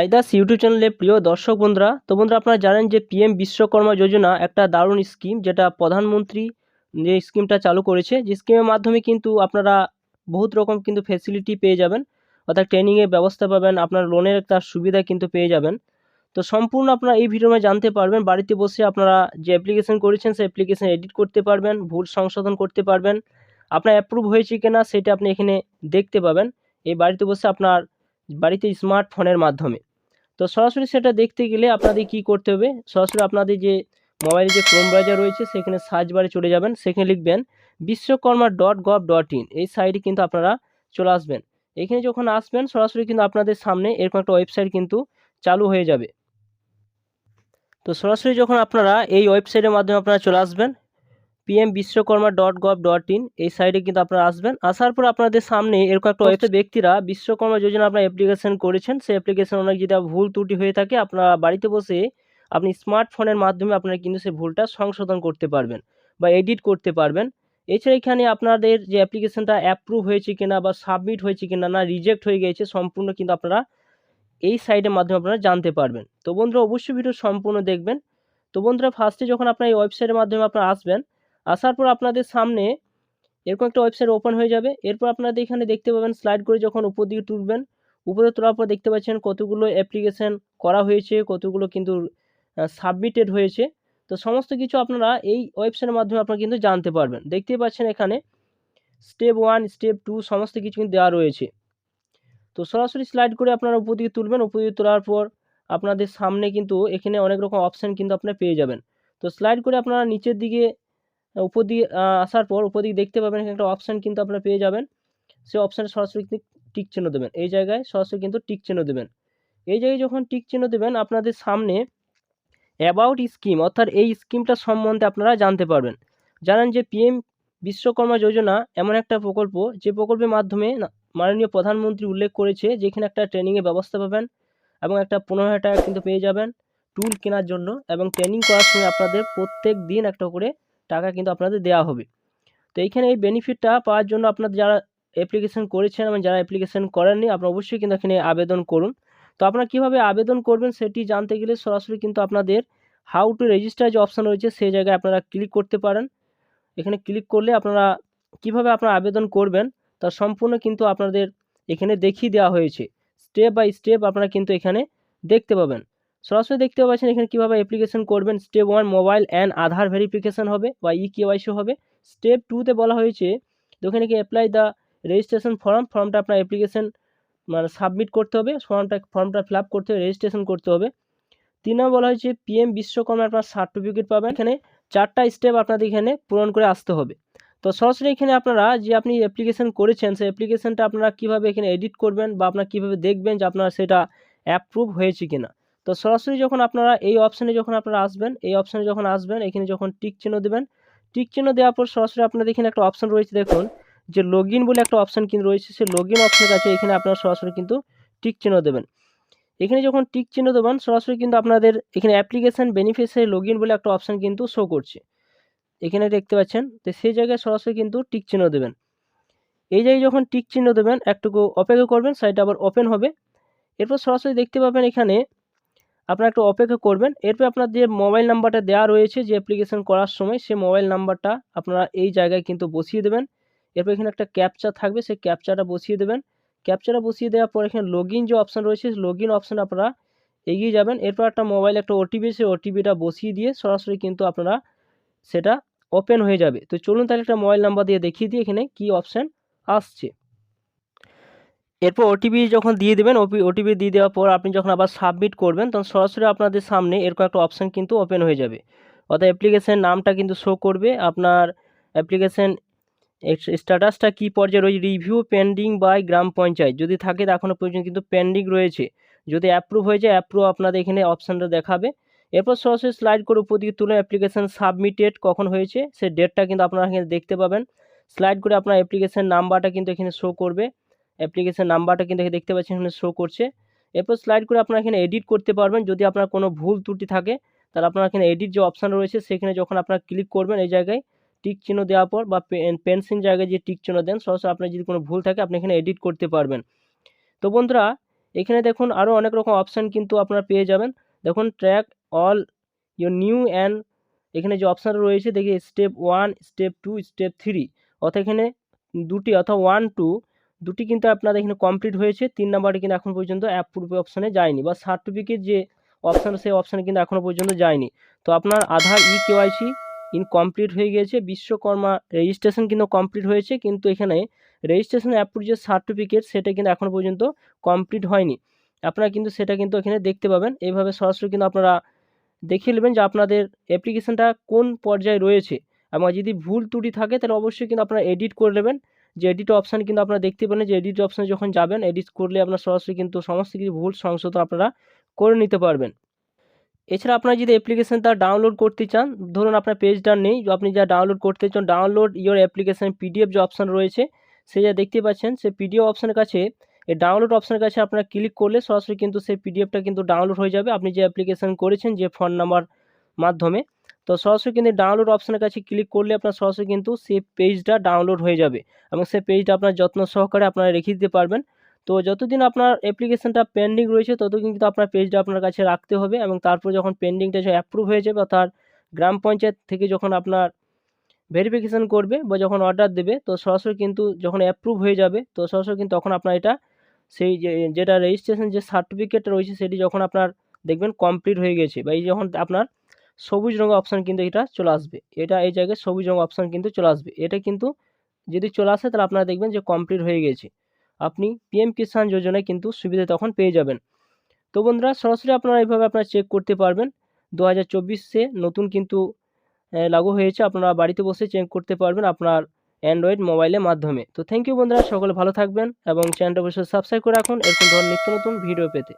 আইদাস YouTube চ্যানেলে প্রিয় দর্শক বন্ধুরা, তো বন্ধুরা আপনারা জানেন যে পিএম বিশ্বকর্মা যোজনা একটা দারুণ স্কিম, যেটা প্রধানমন্ত্রী যে স্কিমটা চালু করেছে, যে স্কিমের মাধ্যমে কিন্তু আপনারা বহুত রকম কিন্তু ফেসিলিটি পেয়ে যাবেন। অর্থাৎ ট্রেনিংয়ের ব্যবস্থা পাবেন, আপনার লোনের একটা সুবিধা কিন্তু পেয়ে যাবেন। তো সম্পূর্ণ আপনারা এই ভিডিওতে জানতে পারবেন, বাড়িতে বসে আপনারা যে অ্যাপ্লিকেশন করেছেন, সেই অ্যাপ্লিকেশন এডিট করতে পারবেন, ভুল সংশোধন করতে পারবেন, আপনার অ্যাপ্রুভ হয়েছে কিনা সেটা আপনি এখানে দেখতে পাবেন। এই বাড়িতে বসে আপনার বাড়িতে স্মার্টফোনের মাধ্যমে। তো সরাসরি সেটা দেখতে গেলে আপনাদের কি করতে হবে? সরাসরি আপনাদের যে মোবাইলে যে ক্রোম ব্রাউজার রয়েছে, সেখানে সার্চ বারে চলে যাবেন। সেখানে লিখবেন Vishwakarma dot gov dot in এই সাইটে কিন্তু আপনারা চলে আসবেন। এখানে যখন আসবেন, সরাসরি কিন্তু আপনাদের সামনে এরকম একটা ওয়েবসাইট কিন্তু চালু হয়ে যাবে। তো সরাসরি যখন আপনারা এই ওয়েবসাইটের মাধ্যমে আপনারা চলে আসবেন PM Vishwakarma dot gov dot in এই সাইটে কিন্তু আপনারা আসবেন। আসার পর আপনাদের সামনে এরকম একটা ওয়েবসাইট ব্যক্তিরা বিশ্বকর্মা যোজনা আপনার অ্যাপ্লিকেশন করেছেন সেই অ্যাপ্লিকেশন অনেক যদি ভুল ত্রুটি হয়ে থাকে আপনারা বাড়িতে বসে আপনি স্মার্টফোনের মাধ্যমে আপনারা কিন্তু সেই ভুলটা সংশোধন করতে পারবেন বা এডিট করতে পারবেন। এছাড়া এখানে আপনাদের যে অ্যাপ্লিকেশনটা অ্যাপ্রুভ হয়েছে কিনা বা সাবমিট হয়েছে কিনা না রিজেক্ট হয়ে গেছে সম্পূর্ণ কিন্তু আপনারা এই সাইটের মাধ্যমে আপনারা জানতে পারবেন। তো বন্ধুরা অবশ্যই ভিডিও সম্পূর্ণ দেখবেন। তো বন্ধুরা ফার্স্টে যখন আপনার এই ওয়েবসাইটের মাধ্যমে আপনারা আসবেন আসার পর আপনাদের সামনে এরকম একটা ওয়েবসাইট ওপেন হয়ে যাবে। এরপর আপনাদের এখানে দেখতে পাবেন স্লাইড করে যখন উপর দিকে তুলবেন, উপরে তোলার পর দেখতে পাচ্ছেন কতগুলো অ্যাপ্লিকেশন করা হয়েছে, কতগুলো কিন্তু সাবমিটেড হয়েছে। তো সমস্ত কিছু আপনারা এই ওয়েবসাইটের মাধ্যমে আপনারা কিন্তু জানতে পারবেন। দেখতেই পাচ্ছেন এখানে স্টেপ ওয়ান স্টেপ টু সমস্ত কিছু কিন্তু দেওয়া রয়েছে। তো সরাসরি স্লাইড করে আপনারা উপর দিকে তুলবেন। উপর দিকে তোলার পর আপনাদের সামনে কিন্তু এখানে অনেক রকম অপশান কিন্তু আপনারা পেয়ে যাবেন। তো স্লাইড করে আপনারা নিচের দিকে উপর দিকে আসার পর উপর দিকে দেখতে পাবেন, এখানে একটা অপশান কিন্তু আপনারা পেয়ে যাবেন। সেই অপশানে সরাসরি কিন্তু টিক চিহ্ন দেবেন। এই জায়গায় সরাসরি কিন্তু টিক চিহ্ন দেবেন। এই জায়গায় যখন টিক চিহ্ন দেবেন, আপনাদের সামনে অ্যাবাউট স্কিম অর্থাৎ এই স্কিমটা সম্বন্ধে আপনারা জানতে পারবেন। জানেন যে পিএম বিশ্বকর্মা যোজনা এমন একটা প্রকল্প, যে প্রকল্পের মাধ্যমে মাননীয় প্রধানমন্ত্রী উল্লেখ করেছে যেখানে একটা ট্রেনিংয়ের ব্যবস্থা পাবেন এবং একটা পনেরো হাজার টাকা কিন্তু পেয়ে যাবেন টুল কেনার জন্য এবং ট্রেনিং করার সময় আপনাদের প্রত্যেক দিন একটা করে টাকা কিন্তু আপনাদের দেওয়া হবে। তো এইখানে এই বেনিফিটটা পাওয়ার জন্য আপনাদের যারা অ্যাপ্লিকেশন করেছেন এবং যারা অ্যাপ্লিকেশন করেননি, আপনারা অবশ্যই কিন্তু এখানে আবেদন করুন। তো আপনারা কীভাবে আবেদন করবেন সেটি জানতে গেলে সরাসরি কিন্তু আপনাদের হাউ টু রেজিস্টার যে অপশান রয়েছে সেই জায়গায় আপনারা ক্লিক করতে পারেন। এখানে ক্লিক করলে আপনারা কীভাবে আপনারা আবেদন করবেন, তা সম্পূর্ণ কিন্তু আপনাদের এখানে দেখিয়ে দেওয়া হয়েছে। স্টেপ বাই স্টেপ আপনারা কিন্তু এখানে দেখতে পাবেন। সরাসরি দেখতে পাচ্ছেন এখানে কীভাবে অ্যাপ্লিকেশন করবেন? Step one mobile and Aadhaar verification হবে বা ই কেওয়াইসি হবে স্টেপ টুতে বলা হয়েছে ওখানে কি অ্যাপ্লাই দ্য রেজিস্ট্রেশন ফর্ম ফর্মটা আপনার অ্যাপ্লিকেশন মানে সাবমিট করতে হবে ফর্মটা ফর্মটা ফিল করতে হবে রেজিস্ট্রেশন করতে হবে। তিন নম্বর বলা হয়েছে পিএম বিশ্বকর্মা আপনার সার্টিফিকেট পাবেন। এখানে চারটা স্টেপ আপনাদের এখানে পূরণ করে আসতে হবে। তো সরাসরি এখানে আপনারা যে আপনি অ্যাপ্লিকেশন করেছেন, সেই অ্যাপ্লিকেশনটা আপনারা কীভাবে এখানে এডিট করবেন বা আপনারা কীভাবে দেখবেন যে আপনার সেটা অ্যাপ্রুভ হয়েছে কিনা? তো সরাসরি যখন আপনারা এই অপশানে যখন আপনারা আসবেন, এই অপশানে যখন আসবেন, এখানে যখন টিক চিহ্ন দেবেন টিক চিহ্ন দেওয়ার পর সরাসরি আপনাদের এখানে একটা অপশান রয়েছে দেখুন, যে লগ বলে একটা অপশান কিন্তু রয়েছে, সেই লগ ইন অপশানের কাছে এখানে আপনারা সরাসরি কিন্তু টিক চিহ্ন দেবেন। এখানে যখন টিক চিহ্ন দেবেন, সরাসরি কিন্তু আপনাদের এখানে অ্যাপ্লিকেশান বেনিফিশিয়ারি লগ বলে একটা অপশান কিন্তু শো করছে। এখানে দেখতে পাচ্ছেন, তো সেই জায়গায় সরাসরি কিন্তু টিক চিহ্ন দেবেন। এই জায়গায় যখন টিক চিহ্ন দেবেন, একটুকু অপেক্ষা করবেন সাইটটা আবার ওপেন হবে। এরপর সরাসরি দেখতে পাবেন এখানে আপনারা একটু অপেক্ষা করবেন। এরপর আপনার যে মোবাইল নাম্বারটা দেওয়া রয়েছে, যে অ্যাপ্লিকেশন করার সময় সে মোবাইল নাম্বারটা আপনারা এই জায়গায় কিন্তু বসিয়ে দেবেন। এরপর এখানে একটা ক্যাপচা থাকবে, সেই ক্যাপচাটা বসিয়ে দেবেন। ক্যাপচাটা বসিয়ে দেওয়ার পর এখানে লগ যে অপশান রয়েছে লগ ইন অপশান আপনারা এগিয়ে যাবেন। এরপর একটা মোবাইল একটা ওটিপি সেই ওটিপিটা বসিয়ে দিয়ে সরাসরি কিন্তু আপনারা সেটা ওপেন হয়ে যাবে। তো চলুন তাহলে একটা মোবাইল নাম্বার দিয়ে দেখিয়ে দিই এখানে কি অপশান আসছে। এরপর ওটিপি যখন দিয়ে দেবেন ওটিপি দিয়ে দেওয়ার পর আপনি যখন আবার সাবমিট করবেন, তখন সরাসরি আপনাদের সামনে এরকম একটা অপশান কিন্তু ওপেন হয়ে যাবে। অর্থাৎ অ্যাপ্লিকেশান নামটা কিন্তু শো করবে। আপনার অ্যাপ্লিকেশান স্ট্যাটাসটা কী পর্যায়ে রয়েছে? Review pending by gram panchayat. যদি থাকে তা এখনও পর্যন্ত কিন্তু পেন্ডিং রয়েছে। যদি অ্যাপ্রুভ হয়ে যায় অ্যাপ্রুভ আপনাদের এখানে অপশানটা দেখাবে। এরপর সরাসরি স্লাইড করে উপর দিকে তুলে অ্যাপ্লিকেশান সাবমিটেড কখন হয়েছে সে ডেটটা কিন্তু আপনারা এখানে দেখতে পাবেন। স্লাইড করে আপনার অ্যাপ্লিকেশান নাম্বারটা কিন্তু এখানে শো করবে। অ্যাপ্লিকেশান নাম্বারটা কিন্তু দেখতে পাচ্ছেন, এখানে শো করছে। এরপর স্লাইড করে আপনারা এখানে এডিট করতে পারবেন। যদি আপনার কোনো ভুল ত্রুটি থাকে, তাহলে আপনার এখানে এডিট যে অপশান রয়েছে, সেখানে যখন আপনারা ক্লিক করবেন এই জায়গায় টিক চিহ্ন দেওয়ার পর বা পেন্সিল জায়গায় যে টিক চিহ্ন দেন, সরাসরি আপনার যদি কোনো ভুল থাকে, আপনি এখানে এডিট করতে পারবেন। তো বন্ধুরা, এখানে দেখুন আরও অনেক রকম অপশান কিন্তু আপনারা পেয়ে যাবেন। দেখুন track all your new and এখানে যে অপশান রয়েছে, দেখি step one step two step three অর্থাৎ এখানে দুটি, অর্থাৎ ওয়ান টু দুটি কিন্তু আপনাদের এখানে কমপ্লিট হয়েছে। তিন নাম্বারটি কিন্তু এখন পর্যন্ত অ্যাপ্রুভ অপশানে যায়নি। বা সার্টিফিকেট যে অপশান সেই অপশানে কিন্তু এখনও পর্যন্ত যায়নি। তো আপনার আধার ই কেওয়াইসি ইনকমপ্লিট হয়ে গিয়েছে। বিশ্বকর্মা রেজিস্ট্রেশন কিন্তু কমপ্লিট হয়েছে। কিন্তু এখানে রেজিস্ট্রেশন অ্যাপ্রুভ যে সার্টিফিকেট সেটা কিন্তু এখনও পর্যন্ত কমপ্লিট হয়নি। আপনারা কিন্তু সেটা কিন্তু এখানে দেখতে পাবেন। এইভাবে সরাসরি কিন্তু আপনারা দেখিয়ে নেবেন যে আপনাদের অ্যাপ্লিকেশনটা কোন পর্যায়ে রয়েছে। এবং যদি ভুল ত্রুটি থাকে, তাহলে অবশ্যই কিন্তু আপনারা এডিট করে নেবেন। যে এডিট অপশান কিন্তু আপনারা দেখতে পারেন, যে এডিট অপশানে যখন যাবেন এডিট করলে আপনার সরাসরি কিন্তু সমস্ত কিছু ভুল সংশোধন আপনারা করে নিতে পারবেন। এছাড়া আপনারা যদি অ্যাপ্লিকেশনটা ডাউনলোড করতে চান, ধরুন আপনার পেজটা নেই, আপনি যা ডাউনলোড করতে চান ডাউনলোড ইওর অ্যাপ্লিকেশন পিডিএফ যে অপশান রয়েছে, সে যা দেখতে পাচ্ছেন, সে পিডিএফ অপশানের কাছে, এই ডাউনলোড অপশানের কাছে আপনারা ক্লিক করলে সরাসরি কিন্তু সেই পিডিএফটা কিন্তু ডাউনলোড হয়ে যাবে। আপনি যে অ্যাপ্লিকেশন করেছেন, যে ফোন নাম্বার মাধ্যমে তো সরাসরি কিন্তু ডাউনলোড অপশানের কাছে ক্লিক করলে আপনার সরাসরি কিন্তু সেই পেজটা ডাউনলোড হয়ে যাবে এবং সেই পেজটা আপনার যত্ন সহকারে আপনারা রেখে দিতে পারবেন। তো যতদিন আপনার অ্যাপ্লিকেশনটা পেন্ডিং রয়েছে, ততদিন কিন্তু আপনার পেজটা আপনার কাছে রাখতে হবে এবং তারপর যখন পেন্ডিংটা অ্যাপ্রুভ হয়ে যাবে অর্থাৎ গ্রাম পঞ্চায়েত থেকে যখন আপনার ভেরিফিকেশান করবে বা যখন অর্ডার দেবে, তো সরাসরি কিন্তু যখন অ্যাপ্রুভ হয়ে যাবে, তো সরাসরি কিন্তু তখন আপনার এটা সেই যেটা রেজিস্ট্রেশন যে সার্টিফিকেট রয়েছে, সেটি যখন আপনার দেখবেন কমপ্লিট হয়ে গেছে বা এই যখন আপনার সবুজ রঙের অপশান কিন্তু এটা চলে আসবে। এটা এই জায়গায় সবুজ রঙের অপশান কিন্তু চলে আসবে। এটা কিন্তু যদি চলে আসে, তাহলে আপনারা দেখবেন যে কমপ্লিট হয়ে গেছে। আপনি পিএম কিষাণ যোজনায় কিন্তু সুবিধা তখন পেয়ে যাবেন। তো বন্ধুরা, সরাসরি আপনারা এইভাবে আপনারা চেক করতে পারবেন। দু হাজার চব্বিশে নতুন কিন্তু লাগু হয়েছে। আপনারা বাড়িতে বসে চেক করতে পারবেন আপনার অ্যান্ড্রয়েড মোবাইলের মাধ্যমে। তো থ্যাংক ইউ বন্ধুরা, সকলে ভালো থাকবেন এবং চ্যানেলটা অবশ্যই সাবস্ক্রাইব করে রাখুন। এরকম ধরনের নিত্য নতুন ভিডিও পেতে।